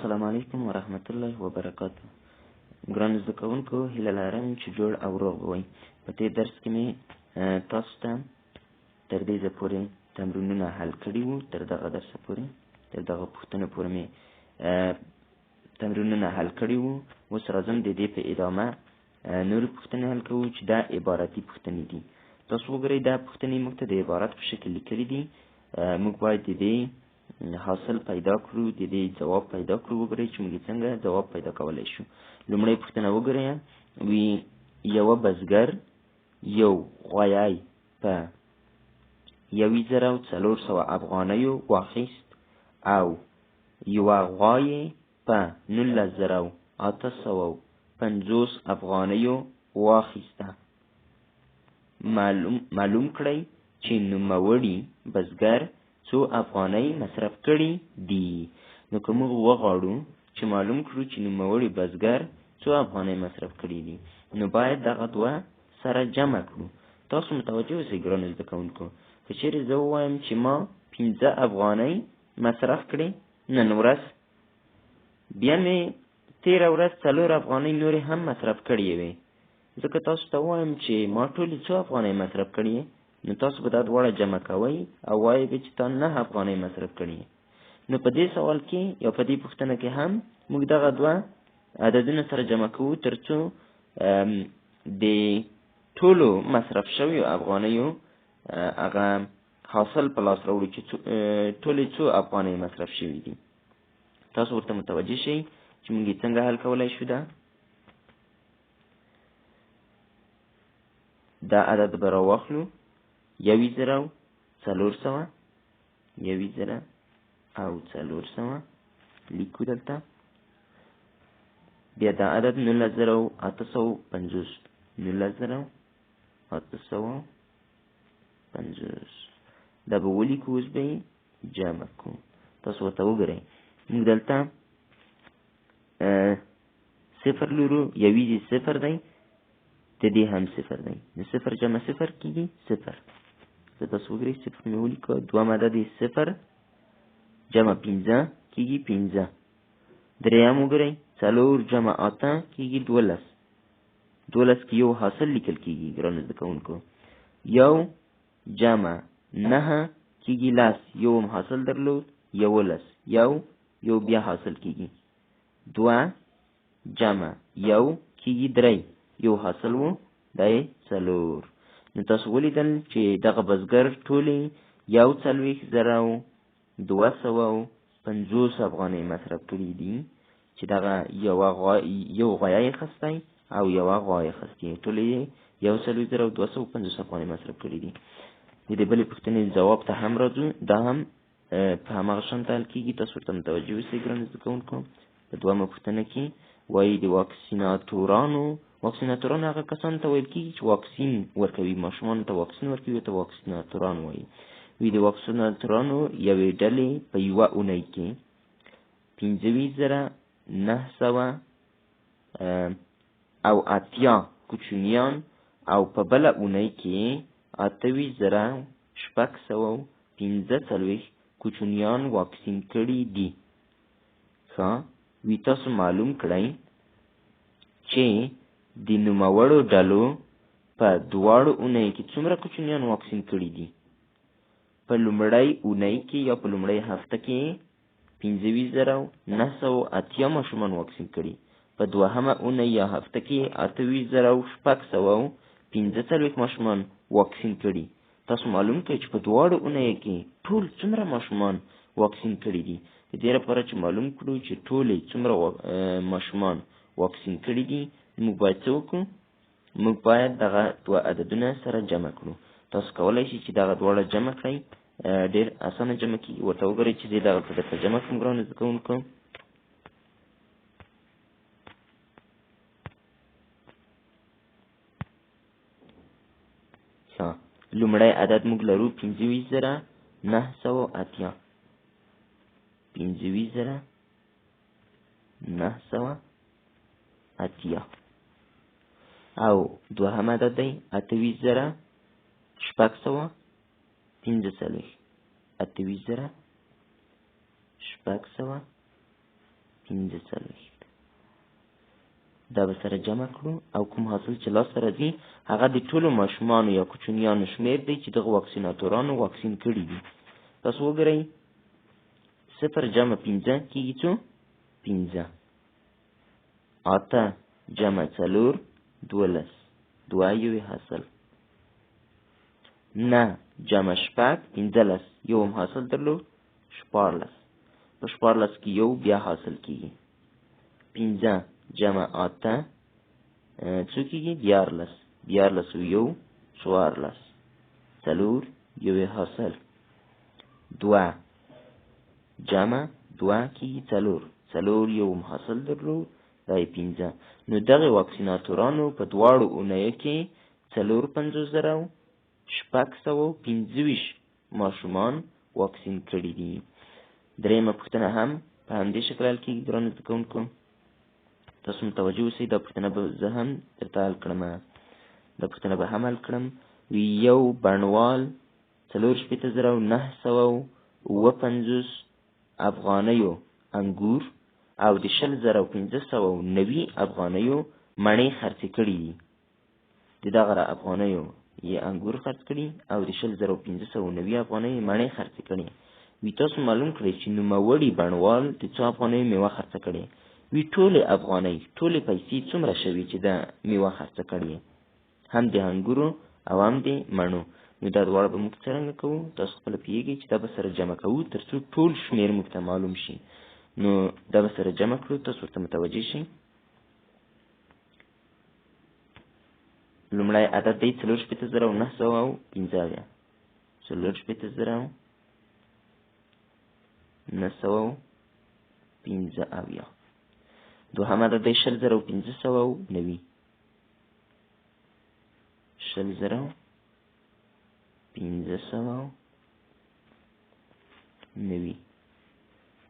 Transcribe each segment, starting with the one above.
السلام علیکم ورحمت الله وبرکاته ګران زده کوونکو هیله لرم چې جوړ او روغ وئ. په دې درس کې مې تاسو ته تر دې ځایه پورې تمرینونه حل کړي وو تر دغه درسه پورې تر دغه پوښتنه پورې مې تمرینونه حل کړي وو. اوس راځم د دې په ادامه نورې پوښتنې حل کوو چې دا عبارتي پوښتنې دي. تاسو وګورئ دا پوښتنې موږ ته د عبارت په شکل لیکلي دي. موږ باید د دې حاصل پیدا کړو د دې ځواب پیدا کړو وګورئ چې موږ څنګه ځواب پیدا کولی شو. لومړی پوښتنه وګورئ وی یوه بزګر یو غویی په یوې زره او څلور سوه افغانیو واخیست او یوه غوا په نولس زره او اته سوه پنځوس افغانیو واخیسته. معلوم, معلوم کړئ چې نوموړي بزګر څو افغانۍ مصرف کړي دي. نو که موږ وغواړو چې معلوم کړو چې نوموړي بزګر څو افغانۍ مصرف کړي دي نو باید دغه دوه سره جمع کړو. تاسو متوجه اوسئ ګرانو زده کوونکو. که چیرې زه ووایم چې ما پنځه افغانۍ مصرف کړي نن ورځ بیا مې تېره ورځ څلور افغانۍ نورې هم مصرف کړې وې. ځکه تاسو ته وایم چې ما ټولې څو افغانۍ مصرف کړي نو تاسو به دا دواړه جمع کوئ او وایي به چې تا نه افغانۍ مصرف کړي نو په دې سوال کې یا په دې پوښتنه کې هم موږ دغه دوه عددونه سره جمع کوو ترڅو د ټولو مصرف شویو افغانیو هغه حاصل په لاس راوړو چې ټولې څو افغانۍ مصرف شوي دي. تاسو ورته متوجه شئ چې موږ څنګه حل کولی شو دا؟ دا عدد به راواخلو یوی زره څلور سوه یوی زره او څلور سوه لیکو دلته بیا دا عدد نولس زره او اته سوه پنځوس نولس زره اته سوه پنځوس دا به ولیکو اوس به یې جمع کړو تاسو ورته وګورئ موږ دلته صفر لرو یویزې صفر دی د دې هم صفر دی نو صفر جمع صفر کیږي صفر زه تاسو وګورئ صفر مې ولیکه دوه عدد یې صفر جمع پنځه کیږي پنځه دریم وګورئ څلور جمع اته کیږي دولس دولس کې یو حاصل لیکل کیږي ګرانو زده کوونکو یو جمع نهه کیږي لاس یو هم حاصل درلود یولس یو یو بیا حاصل کیږي دوه جمع یو کیږي درې یو حاصل وو دی څلور نو تاسو ولیدل چې دغه بزګر ټولې یو څلوېښت زره او دوه سوه او پنځوس افغانۍ مصرف کړي دي چې دغه یوه غوا یو غویه یې خستی او یوه غوا یې خستې. ټولې یو څلوېښت زره او دوه سوه پنځوس افغانۍ مصرف کړي دي. د دې بلې پوښتنې جواب ته هم راځو. دا هم په هماغه شان حل کېږي تاسو ورته متوجه اوسئ ګرانو زده کوونکو. په دوهمه پوښتنه کې وایي د واکسیناتورانو واکسیناتوران هغه کسانو ته ویل کېږي چې واکسین ورکوي ماشومانو ته واکسین ورکوي ته واکسیناتوران وایي وی د واکسیناتورانو یوې ډلې په یوه اونۍ کې پنځه زره نهه سوه او اتیا کوچنیان او په بله اونۍ کې اته زره شپږ سوه پنځه څلوېښت کوچنیان واکسین کړي دي ښه وی تاسو معلوم کړئ چې د نوموړو ډلو په دواړو اونۍ کې څومره کوچنیان واکسین کړي دي؟ په لومړۍ اونۍ کې یا په لومړۍ هفته کې پنځه ویشت زره نهه سوه اتیا ماشومان واکسین کړي. په دوهمه اونۍ یا هفته کې اته ویشت زره شپږ سوه پنځه څلوېښت ماشومان واکسین کړي. تاسو معلوم کړئ چې په دواړو اونیو کې ټول څومره ماشومان واکسین کړي دي؟ د دې لپاره چې معلوم کړو چې ټولې څومره ماشومان واکسین کړي دي موږ باید څه وکړو؟ موږ باید دغه دوه عددونه سره جمع کړو. تاسو کولی شئ چې دغه دواړه جمع کړئ ډېر اسانه جمع کېږي ورته وګورئ چې زه دغه درته جمع کړم ګرانو زده کوونکو. لومړی عدد موږ لرو پنځه زره نهه سوه اتیا. پنځه زره نهه سوه اتیا او دوهم عدد دی اته ویشت زره شپږ سوه پنځه څلوېښت. اته ویشت زره شپږ سوه پنځه څلوېښت. دا به سره جمع کړو او کوم حاصل چې لاس سره ځي هغه د ټولو ماشومانو یا کوچنیانو شمیر دی چې دغه واکسیناتورانو واکسین کړي دي. تاسو وګورئ صفر جمع پنځه کېږي څو؟ پنځه. اته جمع څلور دولس دوه یوې حاصل نه جمع شپږ پنځلس یو هم حاصل درلود شپاړلس په شپاړلس کې یو بیا حاصل کېږي پنځه جمع اته څو کېږي دیارلس دیارلس یو څوارلس څلور یوې حاصل دوه جمع دوه کېږي څلور څلور یو هم حاصل درلود دا پنځه. نو دغه واکسیناتورانو په دواړو اونیو کې څلور پنځوس زره شپږ سوه پنځه ویشت ماشومان واکسین کړي دي. درېیمه پوښتنه هم په همدې شکل حل کېږي ګرانو زده کوونکو. تاسو متوجه اوسئ دا پوښتنه به زه هم درته حل کړم. دا پوښتنه به هم حل کړم. یو بڼوال څلور شپېته زره نهه سوه اووه پنځوس افغانیو انګور او د شل زره پنځه سوه نوي افغانیو مڼې خرڅې کړي دي. د دغه افغانیو یې انګور خرڅ کړي او د شل زره پنځه سوه نوي افغانیو مڼې خرڅې کړي. وي تاسو معلوم کړئ چې نوموړي بڼوال د څو افغانیو میوه خرڅه کړې وي ټولې افغانۍ ټولې پیسې څومره شوي چې دا میوه خرڅه کړې هم د انګورو او هم د مڼو. نو دا دواړه به موږ څرنګه کوو؟ تاسو خپله پوهېږئ چې دا به سره جمع کوو تر څو ټول شمېر موږ ته معلوم شي نو دا به سره جمع کړو تاسو ورته متوجه شئ. لومړی عدد دی څلور شپېته زره او نهه سوه او پنځه اویا څلور شپېته زره او نهه سوه او پنځه اویا دوهم عدد دی شل زره او پنځه سوه او نوي. شل زره پنځه سوه او نوي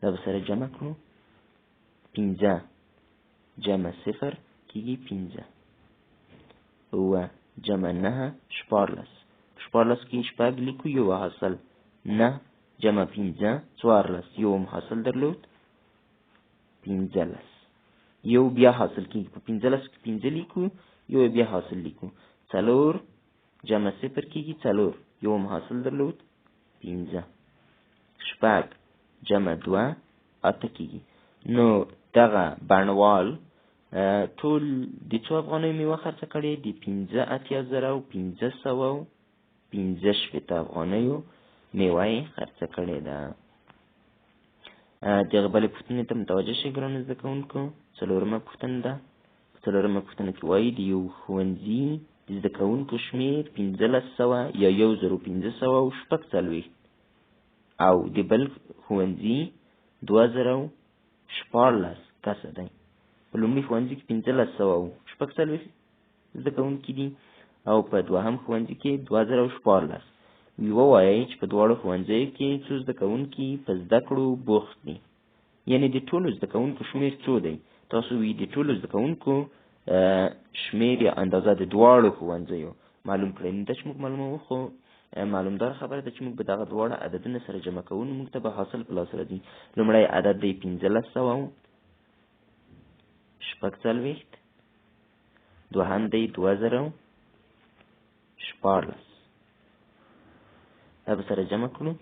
دا به سره جمع کړو پنځه جمع صفر کېږي پنځه اووه جمع نهه شپاړلس شپاړلس کې شپږ لیکو یو حاصل. نه جمع پنځه څوارلس یو هم حاصل درلود پنځلس یو بیا حاصل کېږي په پنځلس کې پنځه لیکو یو بیا حاصل لیکو. څلور جمع صفر کېږي څلور. یو هم حاصل درلود پنځه شپږ جمع دوه اته کېږي نو دغه بڼوال ټول د څو افغانیو میوه خرڅه کړې؟ د پنځه اتیا زره او پنځه سوه او پنځه شپېته افغانیو میوه یې خرڅه کړې ده. دغه بلې پوښتنې ته متوجه شئ ګرانو زده کوونکو. څلورمه پوښتنه ده. په څلورمه پوښتنه کې وایي د یو ښوونځي د زده کوونکو شمېر پنځلس سوه یا یو زرو پنځه سوه او شپږ څلوېښت او د بل ښوونځي دوه زره شپاړلس کسه دی. په لومړي ښوونځي کې پنځلس سوه شپږ څلوېښت زده کوونکي دي او په دوهم ښوونځي کې دوه زره شپاړلس. ووایئ چې په دواړو ښوونځیو کې څو زده کوونکي په زده کړو بوخت دي. یعنې د ټولو زده کوونکو شمېر څو دی؟ تاسو وی د ټولو زده کوونکو شمېر یا اندازه د دواړو ښوونځیو. معلوم کړئ؟ نو دا چې موږ معلوموو خو معلومدار خبره ده چې موږ به دغه دواړه عددونه سره جمع کوو نو موږ ته به حاصل په لاس راځي. لومړی عدد دی پنځلس سوه شپږ څلوېښت دوهم دی دوه زره شپاړلس. دا به سره جمع کړو.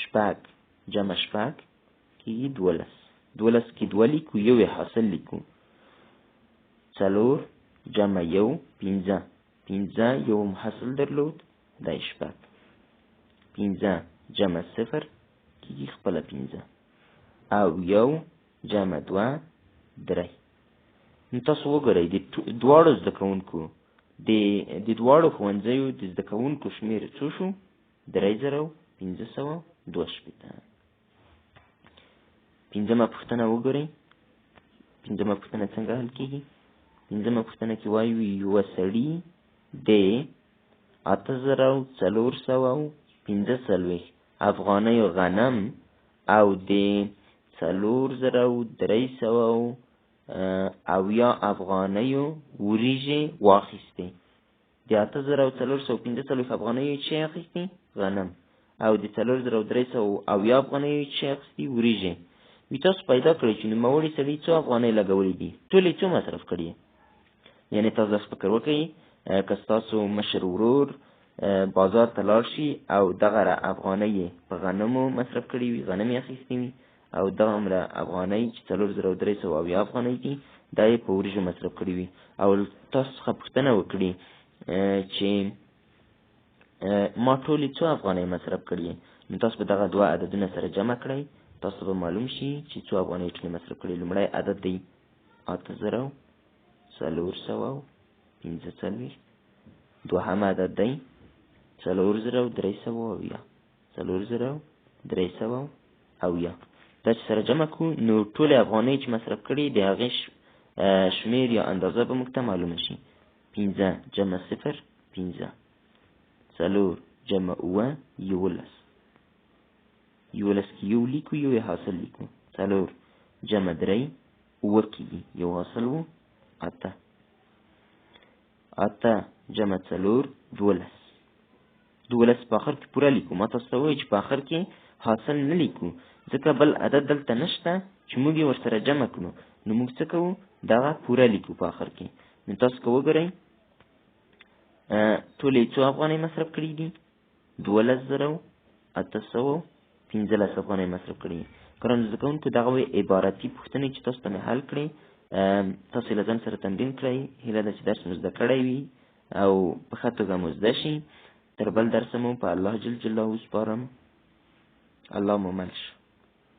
شپږ جمع شپږ کېږي دولس. دولس کې دوه لیکو یو یې حاصل لیکو. څلور جمع یو پنځه. پنځه یو حاصل درلود دا شپږ پنځه جمع صفر کېږي خپله پنځه او یو جمع دوه درې. نو تاسو وګورئ د دواړو زده کوونکو د د دواړو ښوونځیو د زده کوونکو شمېر څو شو؟ درې زره پنځه سوه دوه شپېته. پنځمه پوښتنه وګورئ. پنځمه پوښتنه څنګه حل کېږي پنځمه پوښتنه کې وایي یوه سړي د اته زره څلور سوه پنځه څلوېښت. افغانیو غنم او د څلور زره درې سوه اویا افغانیو وریژې واخیستې. د اته زره څلور سوه پنځه څلوېښت افغانیو چې اخیستې غنم. او د څلور زره درې سوه اویا افغانیو چې اخیستې وریژې. وي تاسو پیدا کړئ چې نوموړي سړي څو افغانۍ لګولې دي؟ ټولې څو مصرف کړي یعنی تاسو داسې فکر وکړئ که ستاسو مشر ورور بازار ته لاړ شي او دغه افغانۍ په غنمو مصرف کړي وي غنم یې اخیستې وي او دغه عمره افغانۍ چې څلور زره درې سوه اویا افغانۍ دي دا یې په وریژو مصرف کړي وي. او تاسو څخه پوښتنه وکړي چې ما ټولې څو افغانۍ مصرف کړي؟ نو تاسو به دغه دوه عددونه سره جمع کړئ تاسو به معلوم شي چې څو افغانۍ ټولې مصرف کړي. لومړی عدد دی اته زره څلور سوه پنځه څلوېښت دوهم عدد دی څلور زره درې سوه اویا څلور زره درې سوه اویا دا چې سره جمع کړو نو ټولې افغانۍ چې مصرف کړي د هغې شمیر یا اندازه به موږ ته معلومه شي. پنځه جمع صفر پنځه. څلور جمع اوه یولس. یولس کې یو لیکو یو یې حاصل لیکو. څلور جمع درې اوه کېږي. یو حاصل و اته اته جمع څلور دولس دولس په آخر کې پوره لیکو ما تاسو ته چې په آخر کې حاصل نه لیکو ځکه بل عدد دلته نشته چې موږ یې ورسره جمع کړو نو موږ څه کوو دغه پوره لیکو په آخر کې نو تاسو که وګورئ ټولې څو افغانۍ مصرف کړي دي دولس زره اته سوه پنځلس افغانۍ مصرف کړي ګرانو زده کوونکو دغه عبارتي پوښتنې چې تاسو ته مې حل کړې تاسو له ځان سره تمرین کړئ. هیله ده چې درس مو زده کړی وي او په ښه توګه مو زده شي. تر بل درسه مو په الله جل جلاله سپارم. الله مو مل شه